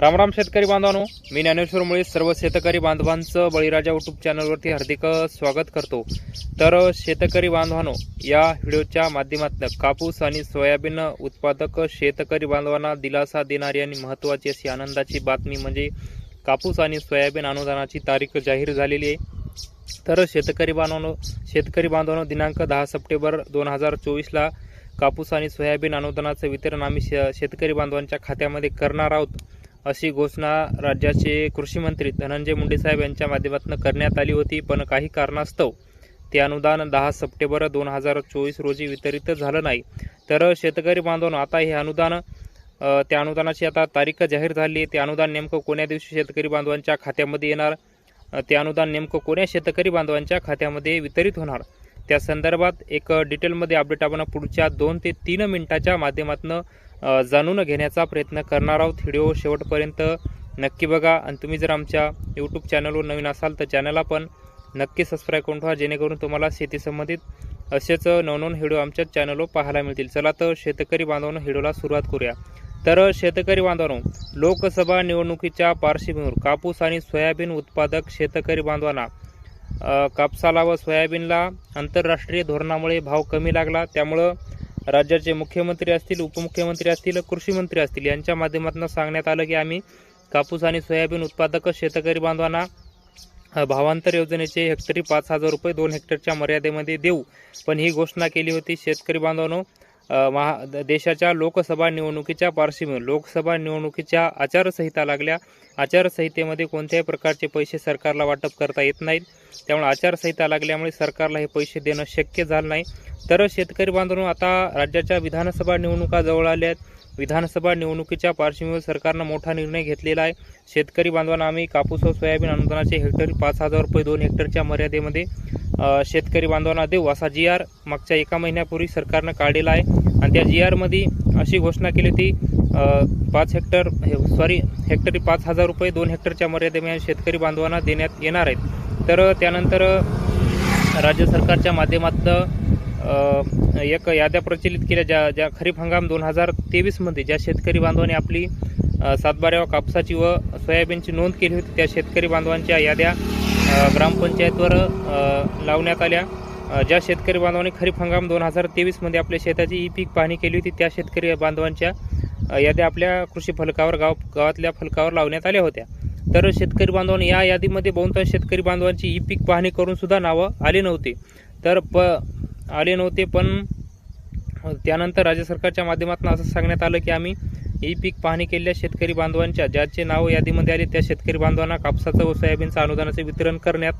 रामराम शेतकरी बांधवांनो मी ज्ञानेश्वर मुळे सर्व शेतकरी बांधवांचं बळीराजा युट्यूब चॅनलवरती हार्दिक स्वागत करतो. तर शेतकरी बांधवांनो या व्हिडिओच्या माध्यमातून कापूस आणि सोयाबीन उत्पादक शेतकरी बांधवांना दिलासा देणारी आणि महत्त्वाची अशी आनंदाची बातमी म्हणजे कापूस आणि सोयाबीन अनुदानाची तारीख जाहीर झालेली आहे. तर शेतकरी बांधवांनो शेतकरी बांधवांनो दिनांक दहा सप्टेंबर दोन हजार चोवीसला कापूस आणि सोयाबीन अनुदानाचं वितरण आम्ही शेतकरी बांधवांच्या खात्यामध्ये करणार आहोत. अशी घोषणा राज्याचे कृषीमंत्री धनंजय मुंडे साहेब यांच्या माध्यमातून करण्यात आली होती. पण काही कारणास्तव ते अनुदान दहा सप्टेंबर दोन हजार चोवीस रोजी वितरित झालं नाही. तर शेतकरी बांधवांनो आता हे अनुदान त्या अनुदानाची आता तारीख जाहीर झाली. आहे ते अनुदान नेमकं कोण्या दिवशी शेतकरी बांधवांच्या खात्यामध्ये येणार? ते अनुदान नेमकं कोण्या शेतकरी बांधवांच्या खात्यामध्ये वितरित होणार? त्या संदर्भात एक डिटेलमध्ये अपडेट आपण पुढच्या दोन ते तीन मिनिटाच्या माध्यमातून जाणून घेण्याचा प्रयत्न करणार आहोत. व्हिडिओ शेवटपर्यंत नक्की बघा. आणि तुम्ही जर आमच्या यूट्यूब चॅनलवर नवीन असाल तर चॅनलला पण नक्की सबस्क्राईब करून ठेवा. जेणेकरून तुम्हाला शेतीसंबंधित असेच नवनवन व्हिडिओ आमच्या चॅनलवर पाहायला मिळतील. चला तर शेतकरी बांधवांनो व्हिडिओला सुरुवात करूया. तर शेतकरी बांधवांनो लोकसभा निवडणुकीच्या पार्श्वभूमीवर कापूस आणि सोयाबीन उत्पादक शेतकरी बांधवांना कापसाला व सोयाबीनला आंतरराष्ट्रीय धोरणामुळे भाव कमी लागला. त्यामुळं राज्याचे मुख्यमंत्री असतील उपमुख्यमंत्री असतील कृषी मंत्री असतील यांच्या माध्यमातून सांगण्यात आलं की आम्ही कापूस आणि सोयाबीन उत्पादक शेतकरी बांधवांना भावांतर योजनेचे हेक्टरी पाच हजार रुपये दोन हेक्टरच्या मर्यादेमध्ये देऊ. पण ही घोषणा केली होती शेतकरी बांधवांनो. महा द- देशाच्या लोकसभा निवडणुकीच्या पार्श्वभूमीवर लोकसभा निवडणुकीच्या आचारसंहिता लागल्या. आचारसंहितेमध्ये कोणत्याही प्रकारचे पैसे सरकारला वाटप करता येत नाहीत. त्यामुळे आचारसंहिता लागल्यामुळे सरकारला हे पैसे देणं शक्य झालं नाही. तर शेतकरी बांधवांनो आता राज्याच्या विधानसभा निवडणुका जवळ आल्या आहेत. विधानसभा निवडणुकीच्या पार्श्वभूमीवर सरकारनं मोठा निर्णय घेतलेला आहे. शेतकरी बांधवांना आम्ही कापूस व सोयाबीन अनुदानाचे हेक्टरी पाच हजार रुपये दोन हेक्टरच्या मर्यादेमध्ये शेतकरी बांधवांना देऊ असा जी आर मागच्या एका महिन्यापूर्वी सरकारनं काढलेला आहे. आणि त्या जी आरमध्ये अशी घोषणा केली होती पाच हेक्टर सॉरी हेक्टरी पाच हजार रुपये दोन हेक्टरच्या मर्यादेमध्ये शेतकरी बांधवांना देण्यात येणार आहेत. तर त्यानंतर राज्य सरकारच्या माध्यमातनं एक याद्या प्रचलित केल्या ज्या ज्या खरीप हंगाम दोन हजार तेवीसमध्ये ज्या शेतकरी बांधवांनी आपली अ, सातबाऱ्या कापसाची व सोयाबीनची नोंद केली होती त्या शेतकरी बांधवांच्या याद्या ग्रामपंचायतवर लावण्यात आल्या. ज्या शेतकरी बांधवांनी खरीप हंगाम दोन हजार तेवीसमध्ये आपल्या शेताची ई पीक पाहणी केली होती त्या शेतकरी बांधवांच्या याद्या आपल्या कृषी फलकावर गाव गावातल्या फलकावर लावण्यात आल्या होत्या. तर शेतकरी बांधवांनी या यादीमध्ये बहुतांश शेतकरी बांधवांची ई पीक पाहणी करूनसुद्धा नावं आली नव्हती. तर प आले नव्हते पण त्यानंतर राज्य सरकारच्या माध्यमातून असं सांगण्यात आलं की आम्ही ई पीक पाहणी केलेल्या शेतकरी बांधवांच्या ज्याचे नाव यादीमध्ये आले त्या शेतकरी बांधवांना कापसाचं व सोयाबीनचं अनुदानाचे वितरण करण्यात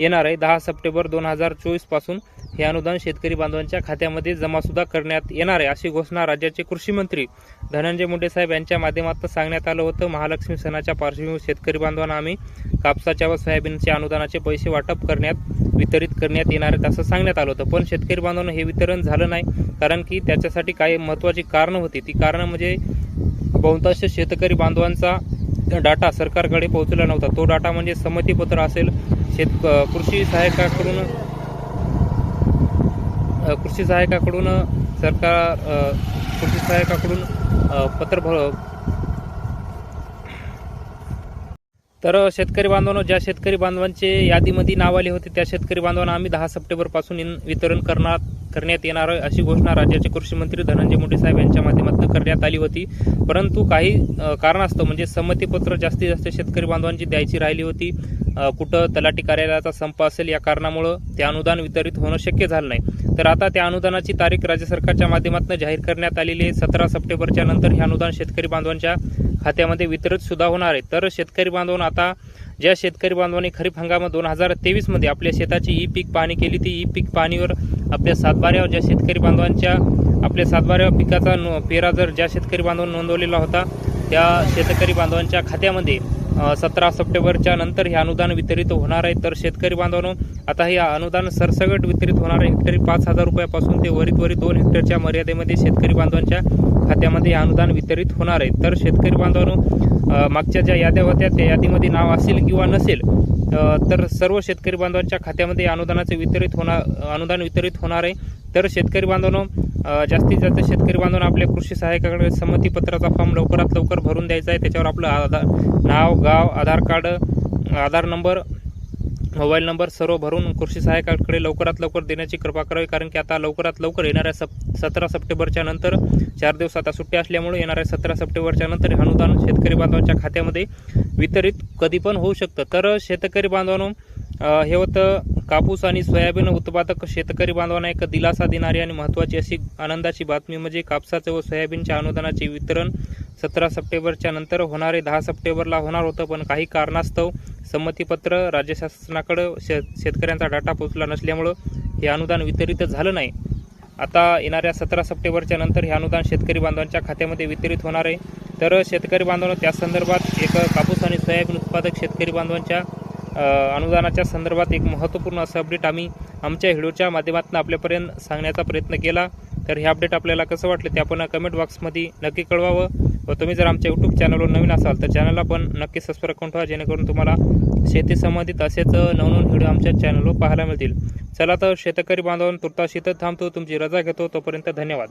येणार आहे. दहा सप्टेंबर दोन हजार चोवीसपासून हे अनुदान शेतकरी बांधवांच्या खात्यामध्ये जमासुद्धा करण्यात येणार आहे. अशी घोषणा राज्याचे कृषी मंत्री धनंजय मुंडे साहेब यांच्या माध्यमातून सांगण्यात आलं होतं. महालक्ष्मी सणाच्या पार्श्वभूमीवर शेतकरी बांधवांना आम्ही कापसाच्या व सोयाबीनच्या अनुदानाचे पैसे वाटप करण्यात वितरित करण्यात येणार आहेत असं सांगण्यात आलं होतं. पण शेतकरी बांधवांना हे वितरण झालं नाही कारण की त्याच्यासाठी काही महत्त्वाची कारणं होती. ती कारणं म्हणजे बहुतांश शेतकरी बांधवांचा डाटा सरकारकडे पोहोचला नव्हता. तो डाटा म्हणजे संमतीपत्र असेल शेत कृषी सहायकाकडून कृषी सहायकाकडून सरकार कृषी सहायकाकडून पत्र भर तर शेतकरी बांधवांनो ज्या शेतकरी बांधवांचे यादीमध्ये नाव आले होते त्या शेतकरी बांधवांना आम्ही दहा सप्टेंबरपासून वितरण करणार करण्यात येणार आहे अशी घोषणा राज्याचे कृषी मंत्री धनंजय मुंडे साहेब यांच्या माध्यमातून करण्यात आली होती. परंतु काही कारणास्तव म्हणजे संमतीपत्र जास्तीत जास्त शेतकरी बांधवांची द्यायची राहिली होती. कुठं तलाठी कार्यालयाचा संप असेल या कारणामुळं ते अनुदान वितरित होणं शक्य झालं नाही. तर आता त्या अनुदानाची तारीख राज्य सरकारच्या माध्यमातून जाहीर करण्यात आलेली आहे. सतरा सप्टेंबरच्या नंतर हे अनुदान शेतकरी बांधवांच्या खात्यामध्ये वितरित सुद्धा होणार आहे. तर शेतकरी बांधवांना आता ज्या शेतकरी बांधवांनी खरीप हंगाम दोन हजार तेवीसमध्ये आपल्या शेताची ई पीक पाहणी केली ती ई पीक पाहणीवर आपल्या सातबाऱ्यावर ज्या शेतकरी बांधवांच्या आपल्या सातबाऱ्या पिकाचा नो- पेरा जर ज्या शेतकरी बांधवांनी नोंदवलेला होता त्या शेतकरी बांधवांच्या खात्यामध्ये सतरा सप्टेंबरच्या नंतर हे अनुदान वितरित होणार आहे. तर शेतकरी बांधवांनो आता हे अनुदान सरसगट वितरित होणार आहे. हेक्टरी पाच हजार रुपयापासून ते वरीत वरी दोन हेक्टरच्या मर्यादेमध्ये शेतकरी बांधवांच्या खात्यामध्ये हे अनुदान वितरित होणार आहे. तर शेतकरी बांधवांनो मागच्या ज्या याद्या होत्या त्या यादीमध्ये नाव असेल किंवा नसेल तर सर्व शेतकरी बांधवांच्या खात्यामध्ये अनुदानाचे वितरित होणार अनुदान वितरित होणार आहे. तर शेतकरी बांधवांनो जास्तीत जास्त शेतकरी बांधवांनो आपल्या कृषी सहाय्यकाकडे संमती पत्राचा फॉर्म लवकरात लवकर भरून द्यायचा आहे. त्याच्यावर आपलं आधार नाव गाव Aadhaar card Aadhaar number mobile number सर्व भरून कृषी सहाय्यकाकडे लवकरात लवकर देण्याची कृपा करावी. कारण की आता लवकरात लवकर येणाऱ्या सप सतरा सप्टेंबरच्या नंतर चार दिवस आता सुट्टी असल्यामुळे येणाऱ्या सतरा सप्टेंबरच्या नंतर हे अनुदान शेतकरी बांधवांच्या खात्यामध्ये वितरित कधी पण होऊ शकतं. तर शेतकरी बांधवांनो हे होतं कापूस आणि सोयाबीन उत्पादक शेतकरी बांधवांना एक दिलासा देणारी आणि महत्त्वाची अशी आनंदाची बातमी म्हणजे कापसाचे व सोयाबीनच्या अनुदानाचे वितरण सतरा सप्टेंबरच्या नंतर होणारे दहा सप्टेंबरला होणार होतं पण काही कारणास्तव संमतीपत्र राज्य शासनाकडं शे शेतकऱ्यांचा डाटा पोहोचला नसल्यामुळं हे अनुदान वितरित झालं नाही. आता येणाऱ्या सतरा सप्टेंबरच्या नंतर हे अनुदान शेतकरी बांधवांच्या खात्यामध्ये वितरित होणार आहे. तर शेतकरी बांधवांना त्या संदर्भात एक कापूस आणि सोयाबीन उत्पादक शेतकरी बांधवांच्या अनुदानाच्या संदर्भात एक महत्त्वपूर्ण असं अपडेट आम्ही आमच्या व्हिडिओच्या माध्यमातून आपल्यापर्यंत सांगण्याचा प्रयत्न केला. तर हे अपडेट आपल्याला कसं वाटलं ते आपण कमेंट बॉक्समध्ये नक्की कळवावं. व तुम्ही जर आमच्या यूट्यूब चॅनलवर नवीन असाल तर चॅनलला पण नक्की सबस्क्राईब करून ठेवा जेणेकरून तुम्हाला शेती संबंधित असेच नवनवीन व्हिडिओ आमच्या चॅनलवर पाहायला मिळतील. चला तर शेतकरी बांधवांनो तुर्तास इथं थांबतो. तुमची रजा घेतो. तोपर्यंत धन्यवाद.